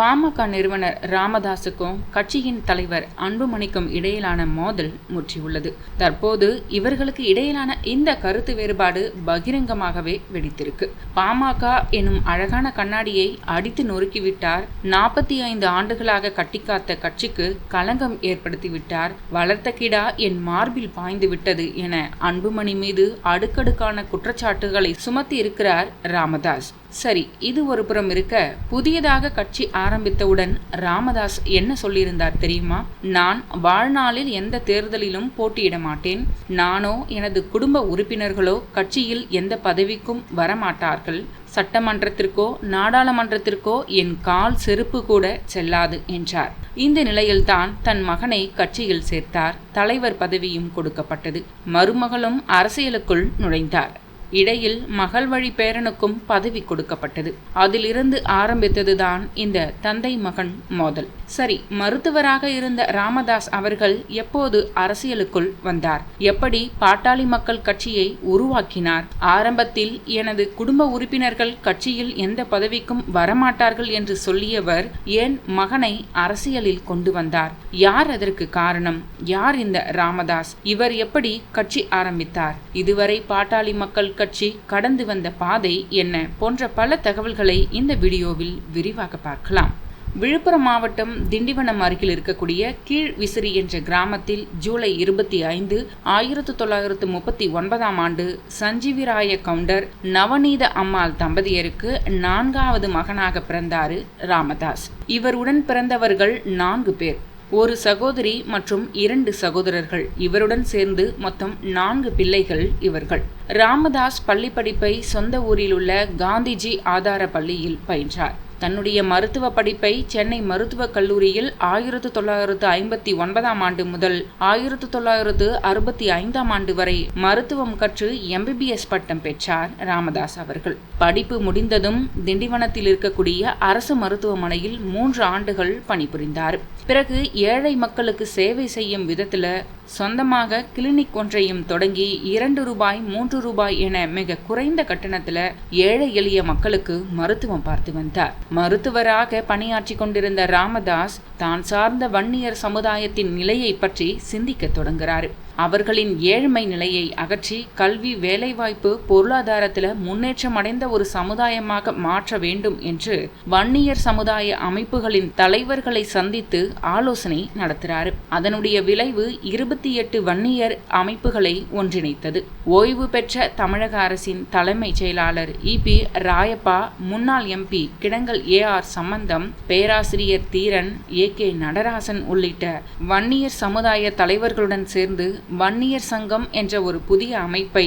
பாமக நிறுவனர் ராமதாசுக்கும் கட்சியின் தலைவர் அன்புமணிக்கும் இடையிலான மோதல் முற்றியுள்ளது. தற்போது இவர்களுக்கு இடையிலான இந்த கருத்து வேறுபாடு பகிரங்கமாகவே வெடித்திருக்கு. பாமக எனும் அழகான கண்ணாடியை அடித்து நொறுக்கிவிட்டார். நாற்பத்தி ஐந்து ஆண்டுகளாக கட்டிக்காத்த கட்சிக்கு களங்கம் ஏற்படுத்திவிட்டார். வளர்த்த கிடா என் மார்பில் பாய்ந்து விட்டது என அன்புமணி மீது அடுக்கடுக்கான குற்றச்சாட்டுகளை சுமத்தி இருக்கிறார் ராமதாஸ். சரி இது ஒரு புறம் இருக்க. புதியதாக கட்சி ஆரம்பித்தவுடன் ராமதாஸ் என்ன சொல்லியிருந்தார் தெரியுமா? நான் வாழ்நாளில் எந்த தேர்தலிலும் போட்டியிட மாட்டேன். நானோ எனது குடும்ப உறுப்பினர்களோ கட்சியில் எந்த பதவிக்கும் வரமாட்டார்கள். சட்டமன்றத்திற்கோ நாடாளுமன்றத்திற்கோ என் கால் செருப்பு கூட செல்லாது என்றார். இந்த நிலையில்தான் தன் மகனை கட்சியில் சேர்த்தார். தலைவர் பதவியும் கொடுக்கப்பட்டது. மருமகளும் அரசியலுக்குள் நுழைந்தார். இடையில் மகள் வழி பேரனுக்கும் பதவி கொடுக்கப்பட்டது. அதிலிருந்து ஆரம்பித்ததுதான் இந்த தந்தை மகன் மோதல். சரி மருத்துவராக இருந்த ராமதாஸ் அவர்கள் எப்போது அரசியலுக்குள் வந்தார்? எப்படி பாட்டாளி மக்கள் கட்சியை உருவாக்கினார்? ஆரம்பத்தில் எனது குடும்ப உறுப்பினர்கள் கட்சியில் எந்த பதவிக்கும் வரமாட்டார்கள் என்று சொல்லியவர் ஏன் மகனை அரசியலில் கொண்டு வந்தார்? யார் அதற்கு காரணம்? யார் இந்த ராமதாஸ்? இவர் எப்படி கட்சி ஆரம்பித்தார்? இதுவரை பாட்டாளி மக்கள் கட்சி கடந்து வந்த பாதை என்ன போன்ற பல தகவல்களை இந்த வீடியோவில் விரிவாக பார்க்கலாம். விழுப்புரம் மாவட்டம் திண்டிவனம் அருகில் இருக்கக்கூடிய கீழ் விசிறி என்ற கிராமத்தில் ஜூலை இருபத்தி ஐந்து ஆயிரத்து தொள்ளாயிரத்து முப்பத்தி ஒன்பதாம் ஆண்டு சஞ்சீவிராய கவுண்டர் நவநீத அம்மாள் தம்பதியருக்கு நான்காவது மகனாக பிறந்தாரு ராமதாஸ். இவருடன் பிறந்தவர்கள் நான்கு பேர். ஒரு சகோதரி மற்றும் இரண்டு சகோதரர்கள். இவருடன் சேர்ந்து மொத்தம் நான்கு பிள்ளைகள் இவர்கள். ராமதாஸ் பள்ளி படிப்பை சொந்த ஊரில் உள்ள காந்திஜி ஆதார பள்ளியில் பயின்றார். தன்னுடைய மருத்துவ படிப்பை சென்னை மருத்துவக் கல்லூரியில் ஆயிரத்து தொள்ளாயிரத்து ஐம்பத்தி ஒன்பதாம் ஆண்டு முதல் ஆயிரத்து தொள்ளாயிரத்து அறுபத்தி ஐந்தாம் ஆண்டு வரை மருத்துவம் கற்று எம்பிபிஎஸ் பட்டம் பெற்றார் ராமதாஸ் அவர்கள். படிப்பு முடிந்ததும் திண்டிவனத்தில் இருக்கக்கூடிய அரசு மருத்துவமனையில் மூன்று ஆண்டுகள் பணிபுரிந்தார். பிறகு ஏழை மக்களுக்கு சேவை செய்யும் விதத்தில் சொந்தமாக கிளினிக் ஒன்றையும் தொடங்கி இரண்டு ரூபாய் மூன்று ரூபாய் என மிக குறைந்த கட்டணத்தில் ஏழை எளிய மக்களுக்கு மருத்துவம் பார்த்து வந்தார். மருத்துவராக பணியாற்றி கொண்டிருந்த ராமதாஸ் தான் சார்ந்த வன்னியர் சமுதாயத்தின் நிலையை பற்றி சிந்திக்க தொடங்குகிறார் அவர்களின் ஏழ்மை நிலையை அகற்றி கல்வி வேலைவாய்ப்பு பொருளாதாரத்தில் முன்னேற்றம் அடைந்த ஒரு சமுதாயமாக மாற்ற வேண்டும் என்று வன்னியர் சமுதாய அமைப்புகளின் தலைவர்களை சந்தித்து ஆலோசனை நடத்துகிறார் அதனுடைய விளைவு இருபத்தி எட்டு வன்னியர் அமைப்புகளை ஒன்றிணைத்தது. ஓய்வு பெற்ற தமிழக அரசின் தலைமைச் செயலாளர் இபி ராயப்பா முன்னாள் எம்பி கிடங்கல் ஏ. ஆர். சம்பந்தம் பேராசிரியர் தீரன் ஏ. கே. நடராசன் உள்ளிட்ட வன்னியர் சமுதாய தலைவர்களுடன் சேர்ந்து வன்னியர் சங்கம் என்ற ஒரு புதிய அமைப்பை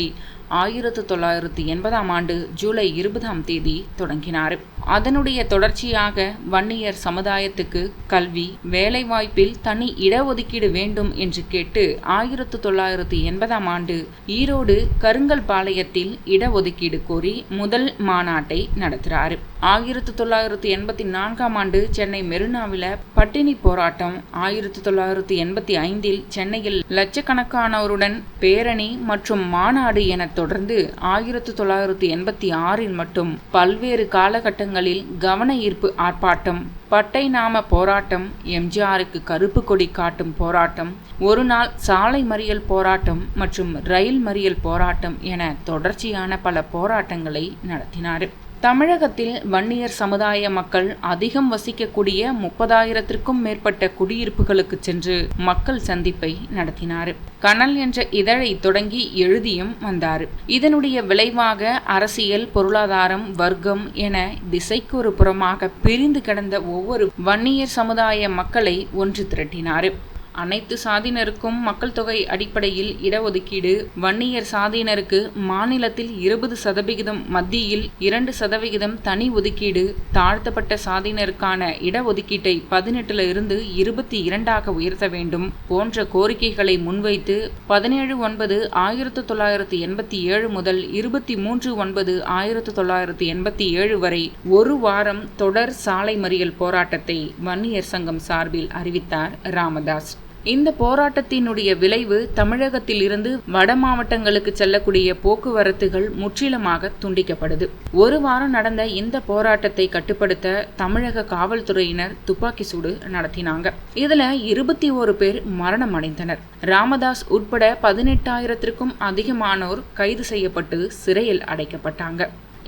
ஆயிரத்து தொள்ளாயிரத்து எண்பதாம் ஆண்டு ஜூலை இருபதாம் தேதி தொடங்கினார். அதனுடைய தொடர்ச்சியாக வன்னியர் சமுதாயத்துக்கு கல்வி வேலைவாய்ப்பில் தனி இடஒதுக்கீடு வேண்டும் என்று கேட்டு ஆயிரத்து தொள்ளாயிரத்து எண்பதாம் ஆண்டு ஈரோடு கருங்கல் பாளையத்தில் இடஒதுக்கீடு கோரி முதல் மாநாட்டை நடத்துகிறார் ஆயிரத்து தொள்ளாயிரத்து எண்பத்தி நான்காம் ஆண்டு சென்னை மெரினாவில் பட்டினி போராட்டம் ஆயிரத்து தொள்ளாயிரத்து எண்பத்தி ஐந்தில் சென்னையில் லட்சக்கணக்கானோருடன் பேரணி மற்றும் மாநாடு என தொடர்ந்து ஆயிரத்து தொள்ளாயிரத்து எண்பத்தி ஆறில் மட்டும் பல்வேறு காலகட்டங்களில் கவன ஈர்ப்பு ஆர்ப்பாட்டம் பட்டை நாம போராட்டம் எம்ஜிஆருக்கு கருப்பு கொடி காட்டும் போராட்டம் ஒரு நாள் சாலை மறியல் போராட்டம் மற்றும் ரயில் மறியல் போராட்டம் என தொடர்ச்சியான பல போராட்டங்களை நடத்தினார். தமிழகத்தில் வன்னியர் சமுதாய மக்கள் அதிகம் வசிக்கக்கூடிய முப்பதாயிரத்திற்கும் மேற்பட்ட குடியிருப்புகளுக்கு சென்று மக்கள் சந்திப்பை நடத்தினார். கனல் என்ற இதழை தொடங்கி எழுதியும் வந்தார். இதனுடைய விளைவாக அரசியல் பொருளாதாரம் வர்க்கம் என திசைக்கு ஒரு புறமாக பிரிந்து கிடந்த ஒவ்வொரு வன்னியர் சமுதாய மக்களை ஒன்று திரட்டினார். அனைத்து சாதியினருக்கும் மக்கள் தொகை அடிப்படையில் இடஒதுக்கீடு. வன்னியர் சாதியினருக்கு மாநிலத்தில் இருபது சதவிகிதம் மத்தியில் இரண்டு சதவிகிதம் தனி ஒதுக்கீடு. தாழ்த்தப்பட்ட சாதியினருக்கான இடஒதுக்கீட்டை பதினெட்டுல இருந்து இருபத்தி இரண்டாக உயர்த்த வேண்டும். போன்ற கோரிக்கைகளை முன்வைத்து பதினேழு ஒன்பது ஆயிரத்து தொள்ளாயிரத்து எண்பத்தி ஏழு முதல் இருபத்தி மூன்று ஒன்பது ஆயிரத்து தொள்ளாயிரத்து எண்பத்தி ஏழு வரை ஒரு வாரம் தொடர் சாலை மறியல் போராட்டத்தை வன்னியர் சங்கம் சார்பில் அறிவித்தார் ராமதாஸ். இந்த போராட்டத்தினுடைய விளைவு தமிழகத்தில் இருந்து வட மாவட்டங்களுக்கு செல்லக்கூடிய போக்குவரத்துகள் முற்றிலுமாக துண்டிக்கப்படுது. ஒரு வாரம் நடந்த இந்த போராட்டத்தை கட்டுப்படுத்த தமிழக காவல்துறையினர் துப்பாக்கி சூடு நடத்தினாங்க. இதுல இருபத்தி ஒரு பேர் மரணம் அடைந்தனர் ராமதாஸ் உட்பட பதினெட்டாயிரத்திற்கும் அதிகமானோர் கைது செய்யப்பட்டு சிறையில் அடைக்கப்பட்டாங்க.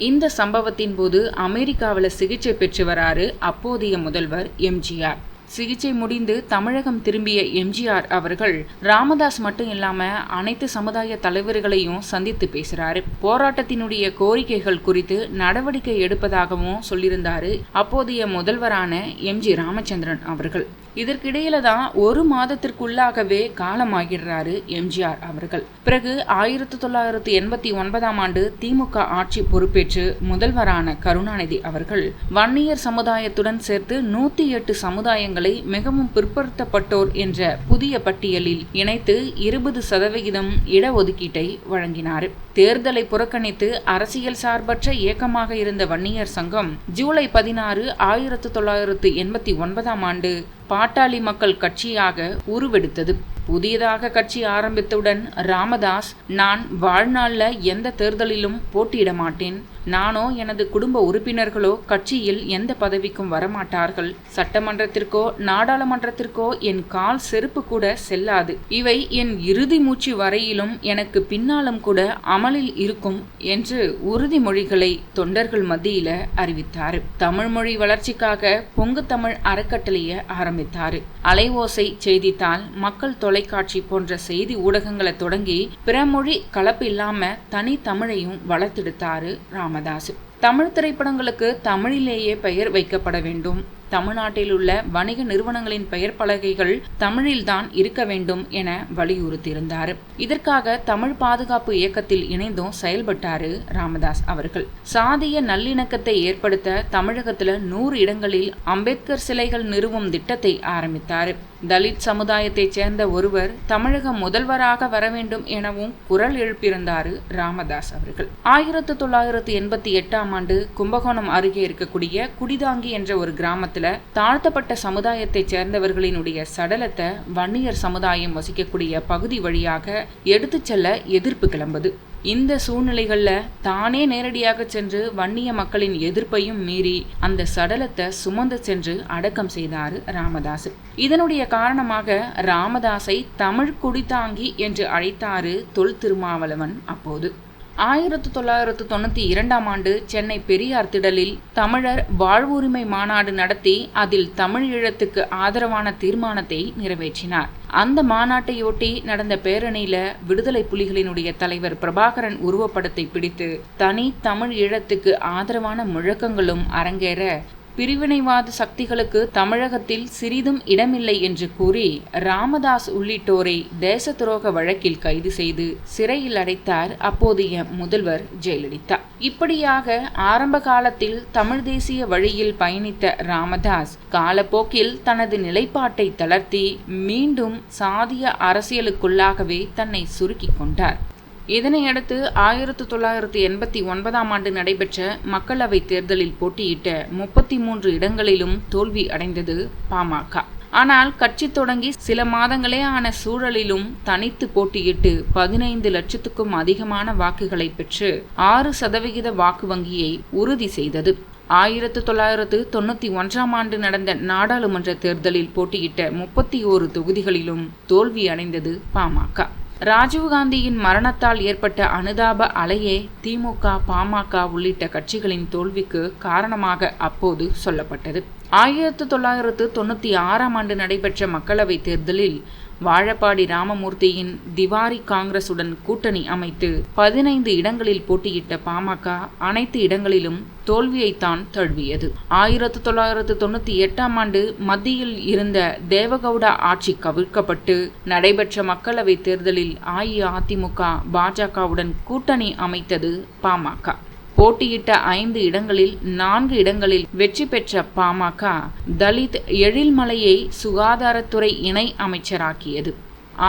இந்த சம்பவத்தின் போது அமெரிக்காவில் சிகிச்சை பெற்று வராரு அப்போதைய முதல்வர் எம்ஜிஆர் சிகிச்சை முடிந்து தமிழகம் திரும்பிய எம்ஜிஆர் அவர்கள் ராமதாஸ் மட்டும் இல்லாம அனைத்து சமுதாய தலைவர்களையும் சந்தித்து பேசுறாரு. போராட்டத்தினுடைய கோரிக்கைகள் குறித்து நடவடிக்கை எடுப்பதாகவும் சொல்லியிருந்தாரு அப்போதைய முதல்வரான எம் ஜி ராமச்சந்திரன் அவர்கள். இதற்கிடையில தான் ஒரு மாதத்திற்குள்ளாகவே காலமாகிறாரு எம்ஜிஆர் அவர்கள். பிறகு ஆயிரத்தி தொள்ளாயிரத்தி எண்பத்தி ஒன்பதாம் ஆண்டு திமுக ஆட்சி பொறுப்பேற்று முதல்வரான கருணாநிதி அவர்கள் வன்னியர் சமுதாயத்துடன் சேர்த்து நூத்தி எட்டு சமுதாயங்கள் மிகவும் பிற்படுத்தப்பட்டோர் என்ற புதிய பட்டியலில் இணைத்து இருபது சதவிகிதம் இடஒதுக்கீட்டை வழங்கினார். தேர்தலை புறக்கணித்து அரசியல் சார்பற்ற இயக்கமாக இருந்த வன்னியர் சங்கம் ஜூலை பதினாறு ஆயிரத்து தொள்ளாயிரத்து எண்பத்தி ஒன்பதாம் ஆண்டு பாட்டாளி மக்கள் கட்சியாக உருவெடுத்தது. புதியதாக கட்சி ஆரம்பித்தவுடன் ராமதாஸ் நான் வாழ்நாளில் எந்த தேர்தலிலும் போட்டியிட மாட்டேன். நானோ எனது குடும்ப உறுப்பினர்களோ கட்சியில் எந்த பதவிக்கும் வரமாட்டார்கள். சட்டமன்றத்திற்கோ நாடாளுமன்றத்திற்கோ என் கால் செருப்பு கூட செல்லாது. இவை என் இறுதி மூச்சு வரையிலும் எனக்கு பின்னாலும் கூட அமலில் இருக்கும் என்று உறுதிமொழிகளை தொண்டர்கள் மத்தியில அறிவித்தார். தமிழ் மொழி வளர்ச்சிக்காக பொங்கு தமிழ் அறக்கட்டளைய ஆரம்பித்தார். அலைவோசை செய்தித்தாள் மக்கள் தொலைக்காட்சி போன்ற செய்தி ஊடகங்களை தொடங்கி பிறமொழி கலப்பு இல்லாம தனி தமிழையும் வளர்த்தெடுத்தாரு ராமதாஸ் தமிழ் திரைப்படங்களுக்கு தமிழிலேயே பெயர் வைக்கப்பட வேண்டும். தமிழ்நாட்டில் உள்ள வணிக நிறுவனங்களின் பெயர் பலகைகள் தமிழில்தான் இருக்க வேண்டும் என வலியுறுத்தியிருந்தார். இதற்காக தமிழ் பாதுகாப்பு இயக்கத்தில் இணைந்தும் செயல்பட்டாரு ராமதாஸ் அவர்கள். சாதிய நல்லிணக்கத்தை ஏற்படுத்த தமிழகத்துல நூறு இடங்களில் அம்பேத்கர் சிலைகள் நிறுவும் திட்டத்தை ஆரம்பித்தார். தலித் சமுதாயத்தைச் சேர்ந்த ஒருவர் தமிழக முதல்வராக வர வேண்டும் எனவும் குரல் எழுப்பியிருந்தார் ராமதாஸ் அவர்கள். ஆயிரத்தி தொள்ளாயிரத்தி எண்பத்தி எட்டாம் ஆண்டு கும்பகோணம் அருகே இருக்கக்கூடிய குடிதாங்கி என்ற ஒரு கிராமத்தில் தாழ்த்தப்பட்ட சமுதாயத்தைச் சேர்ந்தவர்களினுடைய சடலத்தை வன்னியர் சமுதாயம் வசிக்கக்கூடிய பகுதி வழியாக எடுத்துச் செல்ல எதிர்ப்பு கிளம்புது. இந்த சூழ்நிலைகளில் தானே நேரடியாக சென்று வன்னிய மக்களின் எதிர்ப்பையும் மீறி அந்த சடலத்தை சுமந்து சென்று அடக்கம் செய்தார் ராமதாஸ் இதனுடைய காரணமாக ராமதாஸை தமிழ் குடித்தாங்கி என்று அழைத்தாரு தொல் திருமாவளவன் அப்போது. ஆயிரத்து தொள்ளாயிரத்து தொண்ணூற்றி இரண்டாம் ஆண்டு சென்னை பெரியார் திடலில் தமிழர் வாழ்வுரிமை மாநாடு நடத்தி அதில் தமிழ் ஈழத்துக்கு ஆதரவான தீர்மானத்தை நிறைவேற்றினார். அந்த மாநாட்டையொட்டி நடந்த பேரணியில விடுதலை புலிகளினுடைய தலைவர் பிரபாகரன் உருவப்படத்தை பிடித்து தனி தமிழ் ஈழத்துக்கு ஆதரவான முழக்கங்களும் அரங்கேற பிரிவினைவாத சக்திகளுக்கு தமிழகத்தில் சிறிதும் இடமில்லை என்று கூறி ராமதாஸ் உள்ளிட்டோரை தேச துரோக வழக்கில் கைது செய்து சிறையில் அடைத்தார். அப்போதைய முதல்வர் ஜெயலலிதா. இப்படியாக ஆரம்ப காலத்தில் தமிழ் தேசிய வழியில் பயணித்த ராமதாஸ் காலப்போக்கில் தனது நிலைப்பாட்டை தளர்த்தி மீண்டும் சாதிய அரசியலுக்குள்ளாகவே தன்னை சுருக்கிக் கொண்டார். இதனையடுத்து ஆயிரத்து தொள்ளாயிரத்து எண்பத்தி ஒன்பதாம் ஆண்டு நடைபெற்ற மக்களவைத் தேர்தலில் போட்டியிட்ட முப்பத்தி மூன்று இடங்களிலும் தோல்வி அடைந்தது பாமக. ஆனால் கட்சி தொடங்கி சில மாதங்களே ஆன சூழலிலும் தனித்து போட்டியிட்டு பதினைந்து லட்சத்துக்கும் அதிகமான வாக்குகளை பெற்று ஆறு சதவிகித வாக்கு வங்கியை உறுதி செய்தது. ஆயிரத்து தொள்ளாயிரத்து தொண்ணூற்றி ஒன்றாம் ஆண்டு நடந்த நாடாளுமன்ற தேர்தலில் போட்டியிட்ட முப்பத்தி ஓரு தொகுதிகளிலும் தோல்வி அடைந்தது பாமக. ராஜீவ்காந்தியின் மரணத்தால் ஏற்பட்ட அனுதாப அலையே திமுக பாமக உள்ளிட்ட கட்சிகளின் தோல்விக்கு காரணமாக அப்போது சொல்லப்பட்டது. ஆயிரத்து தொள்ளாயிரத்து தொண்ணூற்றி ஆறாம் ஆண்டு நடைபெற்ற மக்களவைத் தேர்தலில் வாழப்பாடி ராமமூர்த்தியின் திவாரி காங்கிரசுடன் கூட்டணி அமைத்து பதினைந்து இடங்களில் போட்டியிட்ட பாமக அனைத்து இடங்களிலும் தோல்வியைத்தான் தழுவியது. ஆயிரத்து தொள்ளாயிரத்து தொண்ணூற்றி எட்டாம் ஆண்டு மத்தியில் இருந்த தேவகவுடா ஆட்சி கவிழ்க்கப்பட்டு நடைபெற்ற மக்களவைத் தேர்தலில் அஇஅதிமுக பாஜகவுடன் கூட்டணி அமைத்தது பாமக. போட்டியிட்ட ஐந்து இடங்களில் நான்கு இடங்களில் வெற்றி பெற்ற பாமக தலித் எழில்மலையை சுகாதாரத்துறை இணை அமைச்சராக்கியது.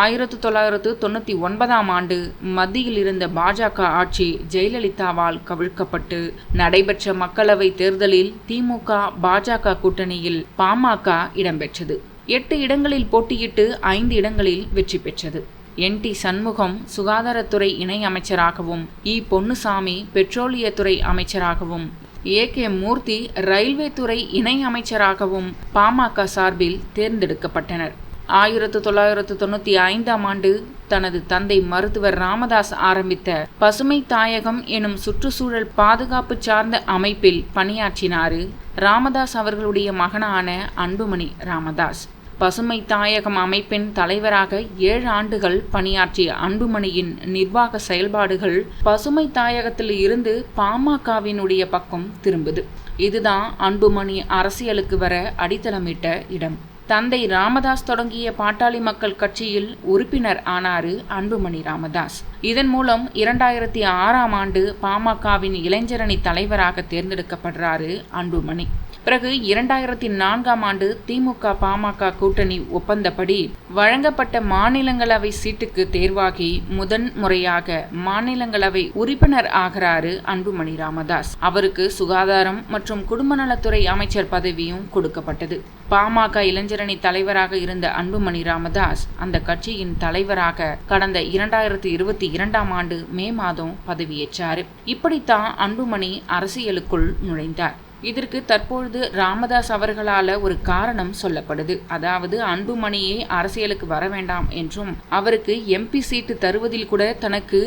ஆயிரத்து தொள்ளாயிரத்து தொண்ணூற்றி ஒன்பதாம் ஆண்டு மத்தியில் இருந்த பாஜக ஆட்சி ஜெயலலிதாவால் கவிழ்க்கப்பட்டு நடைபெற்ற மக்களவை தேர்தலில் திமுக பாஜக கூட்டணியில் பாமக இடம்பெற்றது. எட்டு இடங்களில் போட்டியிட்டு ஐந்து இடங்களில் வெற்றி பெற்றது. என் டி சண்முகம் சுகாதாரத்துறை இணை அமைச்சராகவும் இ. பொன்னுசாமி பெட்ரோலியத்துறை அமைச்சராகவும் ஏ. கே. மூர்த்தி ரயில்வே துறை இணை அமைச்சராகவும் பாமக சார்பில் தேர்ந்தெடுக்கப்பட்டனர். ஆயிரத்து தொள்ளாயிரத்து தொண்ணூற்றி ஐந்தாம் ஆண்டு தனது தந்தை மருத்துவர் ராமதாஸ் ஆரம்பித்த பசுமை தாயகம் எனும் சுற்றுச்சூழல் பாதுகாப்பு சார்ந்த அமைப்பில் பணியாற்றினார் ராமதாஸ் அவர்களுடைய மகனான அன்புமணி ராமதாஸ். பசுமை தாயகம் அமைப்பின் தலைவராக ஏழு ஆண்டுகள் பணியாற்றிய அன்புமணியின் நிர்வாக செயல்பாடுகள் பசுமை தாயகத்தில் இருந்து பாமகவினுடைய பக்கம் திரும்புது. இதுதான் அன்புமணி அரசியலுக்கு வர அடித்தளமிட்ட இடம். தந்தை ராமதாஸ் தொடங்கிய பாட்டாளி மக்கள் கட்சியில் உறுப்பினர் ஆனாரு அன்புமணி ராமதாஸ். இதன் மூலம் இரண்டாயிரத்தி ஆறாம் ஆண்டு பாமகவின் இளைஞரணி தலைவராக தேர்ந்தெடுக்கப்படுறாரு அன்புமணி. பிறகு இரண்டாயிரத்தி நான்காம் ஆண்டு திமுக பாமக கூட்டணி ஒப்பந்தப்படி வழங்கப்பட்ட மாநிலங்களவை சீட்டுக்கு தேர்வாகி முதன் முறையாக மாநிலங்களவை உறுப்பினர் ஆகிறாரு அன்புமணி ராமதாஸ். அவருக்கு சுகாதாரம் மற்றும் குடும்ப நலத்துறை அமைச்சர் பதவியும் கொடுக்கப்பட்டது. பாமக இளைஞரணி தலைவராக இருந்த அன்புமணி ராமதாஸ் அந்த கட்சியின் தலைவராக கடந்த இரண்டாயிரத்தி இருபத்தி இரண்டாம் ஆண்டு மே மாதம் பதவியேற்றார். இப்படித்தான் அன்புமணி அரசியலுக்குள் நுழைந்தார். இதற்கு தற்பொழுது ராமதாஸ் அவர்களால ஒரு காரணம் சொல்லப்படுது. அதாவது அன்புமணியே அரசியலுக்கு வர வேண்டாம் என்றும் அவருக்கு எம்பி சீட்டு தருவதில் கூட தனக்கு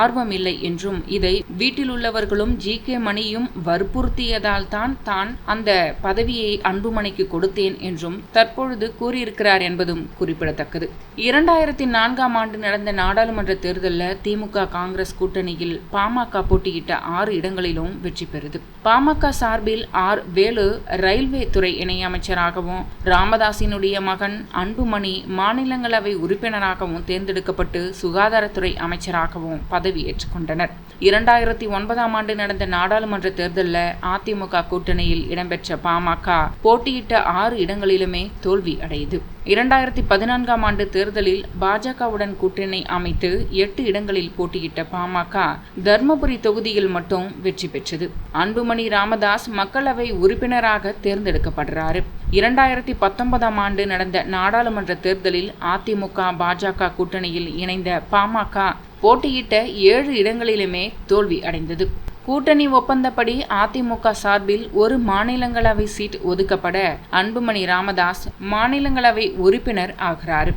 ஆர்வம் இல்லை என்றும் இதை வீட்டில் உள்ளவர்களும் ஜி கே மணியும் வற்புறுத்தியதால் தான் தான் அந்த பதவியை அன்புமணிக்கு கொடுத்தேன் என்றும் தற்பொழுது கூறியிருக்கிறார் என்பதும் குறிப்பிடத்தக்கது. இரண்டாயிரத்தி நான்காம் ஆண்டு நடந்த நாடாளுமன்ற தேர்தலில் திமுக காங்கிரஸ் கூட்டணியில் பாமக போட்டியிட்ட ஆறு இடங்களிலும் வெற்றி பெறுது. பாமக சார்பில் ஆர். வேலு ரயில்வே துறை இணையமைச்சராகவும் ராமதாசினுடைய மகன் அன்புமணி மாநிலங்களவை உறுப்பினராகவும் தேர்ந்தெடுக்கப்பட்டு சுகாதாரத்துறை அமைச்சராகவும் பதவியேற்றுக் கொண்டனர். இரண்டாயிரத்தி ஒன்பதாம் ஆண்டு நடந்த நாடாளுமன்ற தேர்தலில் அதிமுக கூட்டணியில் இடம்பெற்ற பாமக போட்டியிட்ட ஆறு இடங்களிலுமே தோல்வி அடையுது. இரண்டாயிரத்தி பதினான்காம் ஆண்டு தேர்தலில் பாஜகவுடன் கூட்டணி அமைத்து எட்டு இடங்களில் போட்டியிட்ட பாமக தர்மபுரி தொகுதியில் மட்டும் வெற்றி பெற்றது. அன்புமணி ராமதாஸ் மக்களவை உறுப்பினராக தேர்ந்தெடுக்கப்படுறாரு. இரண்டாயிரத்தி பத்தொன்பதாம் ஆண்டு நடந்த நாடாளுமன்ற தேர்தலில் அதிமுக பாஜக கூட்டணியில் இணைந்த பாமக போட்டியிட்ட ஏழு இடங்களிலுமே தோல்வி அடைந்தது. கூட்டணி ஒப்பந்தப்படி அதிமுக சார்பில் ஒரு மாநிலங்களவை சீட் ஒதுக்கப்பட அன்புமணி ராமதாஸ் மாநிலங்களவை உறுப்பினர் ஆகிறார்.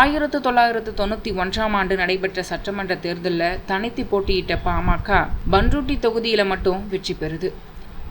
ஆயிரத்து தொள்ளாயிரத்து தொண்ணூற்றி ஒன்றாம் ஆண்டு நடைபெற்ற சட்டமன்ற தேர்தலில் தனித்து போட்டியிட்ட பாமக பன்ருட்டி தொகுதியில் மட்டும் வெற்றி பெறுது.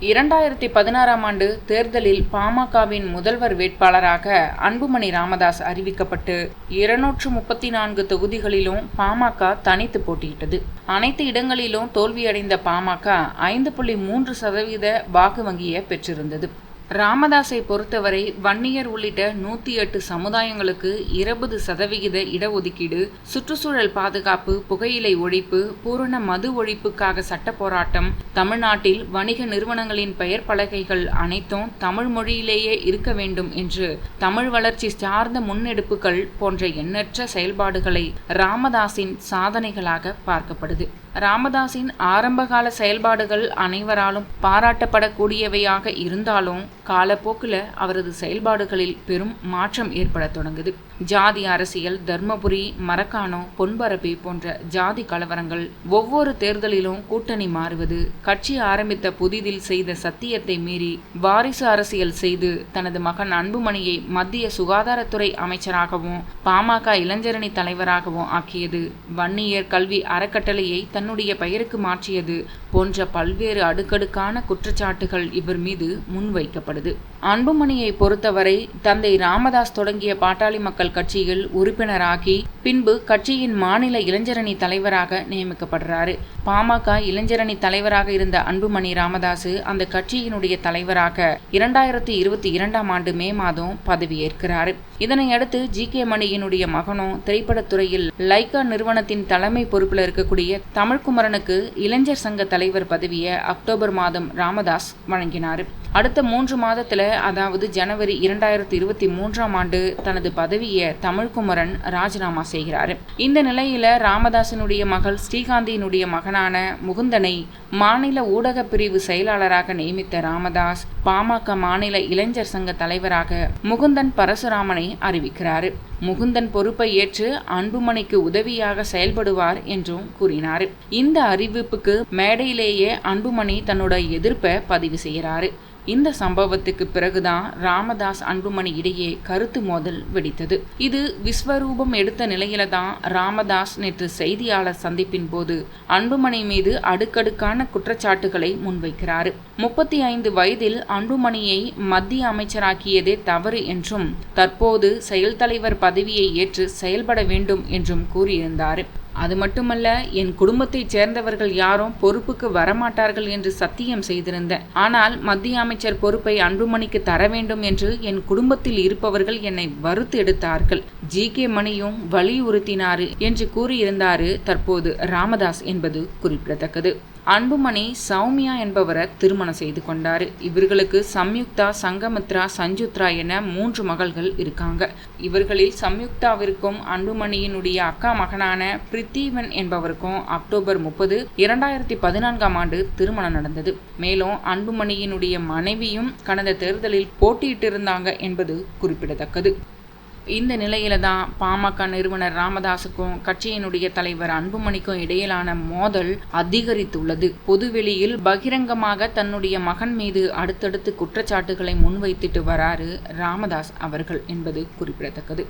இரண்டாயிரத்தி பதினாறாம் ஆண்டு தேர்தலில் பாமகவின் முதல்வர் வேட்பாளராக அன்புமணி ராமதாஸ் அறிவிக்கப்பட்டு இருநூற்று முப்பத்தி நான்கு தொகுதிகளிலும் பாமக தனித்து போட்டியிட்டது. அனைத்து இடங்களிலும் தோல்வியடைந்த பாமக ஐந்து புள்ளி மூன்று சதவீத வாக்கு வங்கியை பெற்றிருந்தது. ராமதாஸை பொறுத்தவரை வன்னியர் உள்ளிட்ட நூற்றி எட்டு சமுதாயங்களுக்கு இருபது சதவிகித இடஒதுக்கீடு சுற்றுச்சூழல் பாதுகாப்பு புகையிலை ஒழிப்பு பூரண மது ஒழிப்புக்காக சட்ட போராட்டம் தமிழ்நாட்டில் வணிக நிறுவனங்களின் பெயர் பலகைகள் அனைத்தும் தமிழ் மொழியிலேயே இருக்க வேண்டும் என்று தமிழ் வளர்ச்சி சார்ந்த முன்னெடுப்புகள் போன்ற எண்ணற்ற செயல்பாடுகளை ராமதாஸின் சாதனைகளாக பார்க்கப்படுது. ராமதாஸின் ஆரம்பகால செயல்பாடுகள் அனைவராலும் பாராட்டப்படக்கூடியவையாக இருந்தாலும் காலப்போக்கில் அவரது செயல்பாடுகளில் பெரும் மாற்றம் ஏற்பட தொடங்குது. ஜாதி அரசியல் தர்மபுரி மரக்கானோ பொன்பரப்பி போன்ற ஜாதி கலவரங்கள் ஒவ்வொரு தேர்தலிலும் கூட்டணி மாறுவது கட்சி ஆரம்பித்த புதிதில் செய்த சத்தியத்தை மீறி வாரிசு அரசியல் செய்து தனது மகன் அன்புமணியை மத்திய சுகாதாரத்துறை அமைச்சராகவும் பாமக இளைஞரணி தலைவராகவும் ஆக்கியது. வன்னியர் கல்வி அறக்கட்டளையை தன்னுடைய பெயருக்கு மாற்றியது போன்ற பல்வேறு அடுக்கடுக்கான குற்றச்சாட்டுகள் இவர் மீது முன்வைக்கப்படுது. அன்புமணியை பொறுத்தவரை தந்தை ராமதாஸ் தொடங்கிய பாட்டாளி மக்கள் மக்கள் கட்சியில் உறுப்பினராகி பின்பு கட்சியின் மாநில இளைஞரணி தலைவராக நியமிக்கப்படுறாரு. பாமக இளைஞரணி தலைவராக இருந்த அன்புமணி ராமதாசு அந்த கட்சியினுடைய தலைவராக இரண்டாயிரத்தி இருபத்தி இரண்டாம் ஆண்டு மே மாதம் பதவியேற்கிறார். இதனையடுத்து ஜி. கே. மணியினுடைய மகனும் திரைப்படத்துறையில் லைகா நிறுவனத்தின் தலைமை பொறுப்பில் இருக்கக்கூடிய தமிழ்குமரனுக்கு இளைஞர் சங்க தலைவர் பதவியை அக்டோபர் மாதம் ராமதாஸ் வழங்கினார். அடுத்த மூன்று மாதத்தில் அதாவது ஜனவரி இரண்டாயிரத்தி இருபத்தி மூன்றாம் ஆண்டு தனது பதவியை தமிழ்குமரன் ராஜினாமா செய்கிறார். இந்த நிலையில ராமதாசனுடைய மகள் ஸ்ரீகாந்தியினுடைய மகனான முகுந்தனை மாநில ஊடக பிரிவு செயலாளராக நியமித்த ராமதாஸ் பாமக மாநில இளைஞர் சங்க தலைவராக முகுந்தன் பரசுராமனை அறிவிக்கிறார். முகுந்தன் பொறுப்பை ஏற்று அன்புமணிக்கு உதவியாக செயல்படுவார் என்றும் கூறினார். இந்த அறிவிப்புக்கு மேடையிலேயே அன்புமணி தன்னோட எதிர்ப்பை பதிவு செய்கிறாரு. இந்த சம்பவத்துக்கு பிறகுதான் ராமதாஸ் அன்புமணி இடையே கருத்து மோதல் வெடித்தது. இது விஸ்வரூபம் எடுத்த நிலையில தான் ராமதாஸ் நேற்று செய்தியாளர் சந்திப்பின் போது அன்புமணி மீது அடுக்கடுக்கான குற்றச்சாட்டுகளை முன்வைக்கிறார். முப்பத்தி ஐந்து வயதில் அன்புமணியை மத்திய அமைச்சராக்கியதே தவறு என்றும் தற்போது செயல் தலைவர் பதவியை ஏற்று செயல்பட வேண்டும் என்றும் கூறியிருந்தார். அது மட்டுமல்ல என் குடும்பத்தைச் சேர்ந்தவர்கள் யாரும் பொறுப்புக்கு வரமாட்டார்கள் என்று சத்தியம் செய்திருந்தேன். ஆனால் மத்திய அமைச்சர் பொறுப்பை அன்புமணிக்கு தர வேண்டும் என்று என் குடும்பத்தில் இருப்பவர்கள் என்னை வறுத்து எடுத்தார்கள். ஜி கே மணியும் வலியுறுத்தினாரு என்று கூறியிருந்தாரு தற்போது ராமதாஸ் என்பது குறிப்பிடத்தக்கது. அன்புமணி சௌமியா என்பவரை திருமணம் செய்து கொண்டார். இவர்களுக்கு சம்யுக்தா சங்கமித்ரா சஞ்சுத்ரா என மூன்று மகள்கள் இருக்காங்க. இவர்களில் சம்யுக்தாவிற்கும் அன்புமணியினுடைய அக்கா மகனான பிரித்தீவன் என்பவருக்கும் அக்டோபர் முப்பது இரண்டாயிரத்தி பதினான்காம் ஆண்டு திருமணம் நடந்தது. மேலும் அன்புமணியினுடைய மனைவியும் கடந்த தேர்தலில் போட்டியிட்டிருந்தாங்க என்பது குறிப்பிடத்தக்கது. இந்த நிலையில தான் பாமக நிறுவனர் ராமதாஸுக்கும் கட்சியினுடைய தலைவர் அன்புமணிக்கும் இடையிலான மோதல் அதிகரித்துள்ளது. பொதுவெளியில் பகிரங்கமாக தன்னுடைய மகன் மீது அடுத்தடுத்து குற்றச்சாட்டுகளை முன்வைத்துட்டு வராரு ராமதாஸ் அவர்கள் என்பது குறிப்பிடத்தக்கது.